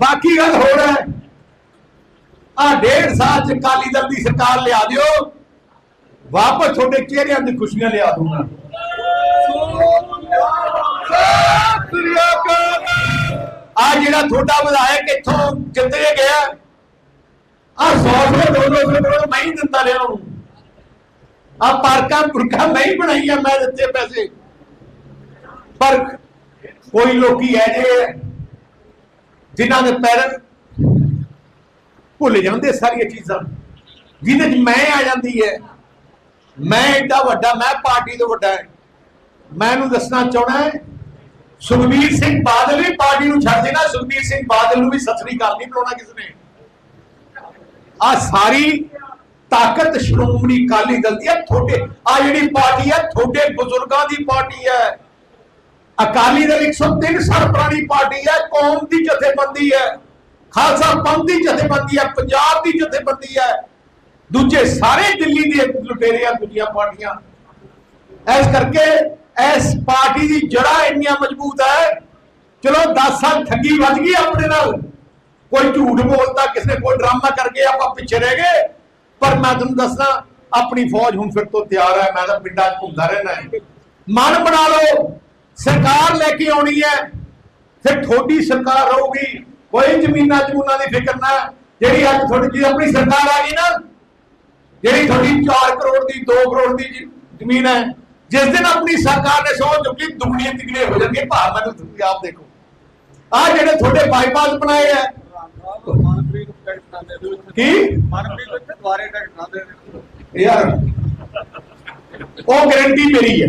ਬਾਕੀ ਗੱਲ ਹੋਰ ਹੈ। ਆ ਡੇਢ ਸਾਲ ਚ ਕਾਲੀ ਦਲ ਦੀ ਸਰਕਾਰ ਲਿਆ ਦਿਓ। ਵਾਪਸ ਤੁਹਾਡੇ ਚਿਹਰਿਆਂ ਦੀ ਖੁਸ਼ੀਆਂ ਲਿਆ ਦੂੰਗਾ ਆ ਜਿਹੜਾ ਤੁਹਾਡਾ ਵਿਧਾਇਕ ਇੱਥੋਂ ਜਿੱਤੇ ਗਿਆ ਆ 100 100 200 ਕਰੋੜ ਮੈਂ ਹੀ ਦਿੰਦਾ ਰਿਹਾ ਉਹਨੂੰ। ਆ ਪਾਰਕਾਂ ਪੁਰਖਾਂ ਮੈਂ ਹੀ ਬਣਾਈਆਂ, ਮੈਂ ਦਿੱਤੇ ਪੈਸੇ। ਪਰ ਕੋਈ ਲੋਕੀ ਐ ਜੇ ਜਿਨ੍ਹਾਂ ਦੇ ਪੈਰ ਭੁੱਲ ਜਾਂਦੇ ਸਾਰੀਆਂ ਚੀਜ਼ਾਂ। ਜਿਹਦੇ ਚ ਮੈਂ ਆ ਜਾਂਦੀ ਹੈ। ਮੈਂ ਏਡਾ ਵੱਡਾ, ਮੈਂ ਪਾਰਟੀ ਤੋਂ ਵੱਡਾ ਹੈ। ਮੈਂ ਇਹਨੂੰ ਦੱਸਣਾ ਚਾਹਣਾ ਹੈ, ਸੁਖਬੀਰ ਸਿੰਘ ਬਾਦਲ ਵੀ ਪਾਰਟੀ ਨੂੰ ਛੱਡ ਦੇਣਾ, ਸੁਖਬੀਰ ਸਿੰਘ ਬਾਦਲ ਨੂੰ ਵੀ ਸਤਿ ਕਾਲ ਨਹੀਂ ਬੁਲਾਉਣਾ ਕਿਸ ਨੇ। ਆ ਸਾਰੀ ਤਾਕਤ, ਸ਼੍ਰੋਮਣੀ ਅਕਾਲੀ ਦਲ ਦੀ ਹੈ ਤੁਹਾਡੇ ਆ ਜਿਹੜੀ ਪਾਰਟੀ ਹੈ ਤੁਹਾਡੇ ਬਜ਼ੁਰਗਾਂ ਦੀ ਪਾਰਟੀ ਹੈ। ਅਕਾਲੀ ਦਲ 103 ਸਾਲ ਪੁਰਾਣੀ ਪਾਰਟੀ ਹੈ, ਕੌਮ ਦੀ ਜਥੇਬੰਦੀ ਹੈ। ਖਾਲਸਾ ਪੰਥ ਦੀ ਜਥੇਬੰਦੀ ਹੈ, ਪੰਜਾਬ ਦੀ ਜਥੇਬੰਦੀ ਹੈ। ਦੂਜੇ ਸਾਰੇ ਦਿੱਲੀ ਦੇ ਲੁਟੇਰਿਆਂ ਦੂਜੀਆਂ ਪਾਰਟੀਆਂ। ਇਸ ਕਰਕੇ ਇਸ ਪਾਰਟੀ ਦੀ ਜੜਾ ਇੰਨੀਆਂ ਮਜ਼ਬੂਤ ਹੈ। ਚਲੋ 10 ਸਾਲ ਠੱਗੀ ਵੱਜ ਗਈ ਆਪਣੇ ਨਾਲ। ਕੋਈ ਝੂਠ ਬੋਲਦਾ, ਕਿਸੇ ਕੋਈ ਡਰਾਮਾ ਕਰਕੇ ਆਪਾਂ ਪਿੱਛੇ ਰਹਿ ਗਏ। ਪਰ ਮੈਂ ਤੁਹਾਨੂੰ ਦੱਸਣਾ ਆਪਣੀ ਫੌਜ ਹੁਣ ਫਿਰ ਤੋਂ ਤਿਆਰ ਹੈ। ਮੈਂ ਤਾਂ ਪਿੰਡਾਂ ਘੁੰਮਦਾ ਰਹਿਣਾ ਹੈ। ਮਨ ਬਣਾ ਲਓ। ਸਰਕਾਰ ਲੈ ਕੇ ਆਉਣੀ ਹੈ, ਫਿਰ ਤੁਹਾਡੀ ਸਰਕਾਰ ਰਹੂਗੀ। ਕੋਈ ਜ਼ਮੀਨਾਂ ਜਮੂਨਾਂ ਦੀ ਫਿਕਰ ਨਾ। ਜਿਹੜੀ ਅੱਜ ਤੁਹਾਡੀ ਜੀ ਆਪਣੀ ਸਰਕਾਰ ਆ ਗਈ ਨਾ, ਜਿਹੜੀ ਤੁਹਾਡੀ 4 ਕਰੋੜ ਦੀ 2 ਕਰੋੜ ਦੀ ਜ਼ਮੀਨ ਹੈ, ਜਿਸ ਦਿਨ ਆਪਣੀ ਸਰਕਾਰ ਨੇ ਸੋਚ ਚੁੱਕੀ ਦੁਗਣੀਆਂ ਤਿਗੜੀਆਂ ਹੋ ਜਾਣਗੇ ਭਾਰ ਮੈਨੂੰ ਤੁਸੀਂ ਆਪ ਦੇਖੋ। ਆ ਜਿਹੜੇ ਤੁਹਾਡੇ ਬਾਈਪਾਸ ਬਣਾਏ ਆ। ਕੀ? ਮਨਪ੍ਰੀਤ ਦੁਆਰੇ ਟੈਕਸ ਨਾ ਦੇ ਯਾਰ, ਉਹ ਗਰੰਟੀ ਮੇਰੀ ਹੈ।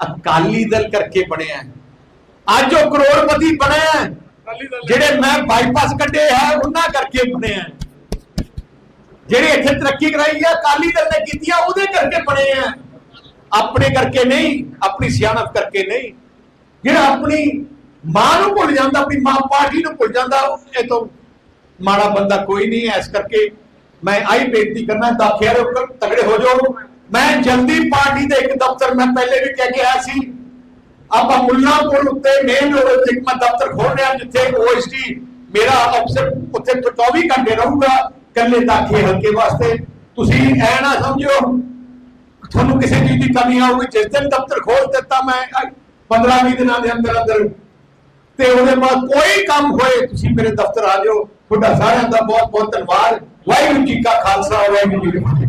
ਅਕਾਲੀ ਦਲ ਕਰਕੇ ਬਣਿਆ ਹੈ। ਅੱਜ ਉਹ ਕਰੋੜਪਤੀ ਬਣਿਆ ਹੈ। ਜਿਹੜੇ ਮੈਂ ਬਾਈਪਾਸ ਕੱਢੇ ਹੈ ਉਹਨਾਂ ਕਰਕੇ ਬਣੇ ਆ ਜਿਹੜੇ ਇੱਥੇ ਤਰੱਕੀ ਕਰਾਈ ਆ ਅਕਾਲੀ ਦਲ ਨੇ ਕੀਤੀ ਆ ਉਹਦੇ ਕਰਕੇ ਬਣੇ ਆ ਆਪਣੇ ਕਰਕੇ ਨਹੀਂ ਆਪਣੀ ਸਿਆਣਪ ਕਰਕੇ ਨਹੀਂ। ਜਿਹੜਾ ਆਪਣੀ ਮਾਂ ਨੂੰ ਭੁੱਲ ਜਾਂਦਾ ਆਪਣੀ ਮਾਂ ਪਾਰਟੀ ਨੂੰ ਭੁੱਲ ਜਾਂਦਾ ਇਹ ਤੋਂ ਮਾੜਾ ਬੰਦਾ ਕੋਈ ਨਹੀਂ ਹੈ। ਇਸ ਕਰਕੇ ਮੈਂ ਆਈ ਬੇਨਤੀ ਕਰਨਾ ਦਾਖਿਆਰ ਉੱਪਰ ਤਗੜੇ ਹੋ ਜਾਓ। ਮੈਂ ਜਲਦੀ ਪਾਰਟੀ ਦੇ ਇੱਕ ਦਫ਼ਤਰ ਮੈਂ ਪਹਿਲੇ ਵੀ ਕਹਿ ਕੇ ਆਇਆ ਸੀ, ਆਪਾਂ ਮੁੱਲਾਂਪੁਰ ਉੱਤੇ ਮੇਨ ਰੋਡ ਤੇ ਮੈਂ ਦਫ਼ਤਰ ਖੋਲ ਰਿਹਾ, ਜਿੱਥੇ ਓਐਸਟੀ ਮੇਰਾ ਅਫਸਰ ਉੱਥੇ 24 ਘੰਟੇ ਰਹੂਗਾ ਕੱਲੇ ਦਾਖੇ ਹਲਕੇ ਵਾਸਤੇ। ਤੁਸੀਂ ਐ ਨਾ ਸਮਝੋ ਤੁਹਾਨੂੰ ਕਿਸੇ ਚੀਜ਼ ਦੀ ਕਮੀ ਆਊਗੀ ਜਿਸ ਦਿਨ ਦਫ਼ਤਰ ਖੋਲ ਦਿੱਤਾ ਮੈਂ 15 20 ਦਿਨਾਂ ਦੇ ਅੰਦਰ ਅੰਦਰ, ਤੇ ਉਹਦੇ ਬਾਅਦ ਕੋਈ ਕੰਮ ਹੋਏ, ਤੁਸੀਂ ਮੇਰੇ ਦਫ਼ਤਰ ਆ ਜਾਓ। ਤੁਹਾਡਾ ਸਾਰਿਆਂ ਦਾ ਬਹੁਤ ਬਹੁਤ ਧੰਨਵਾਦ। ਵਾਹਿਗੁਰੂ ਜੀ ਕਾ ਖਾਲਸਾ, ਵਾਹਿਗੁਰੂ ਜੀ ਕੀ ਫਤਿਹ।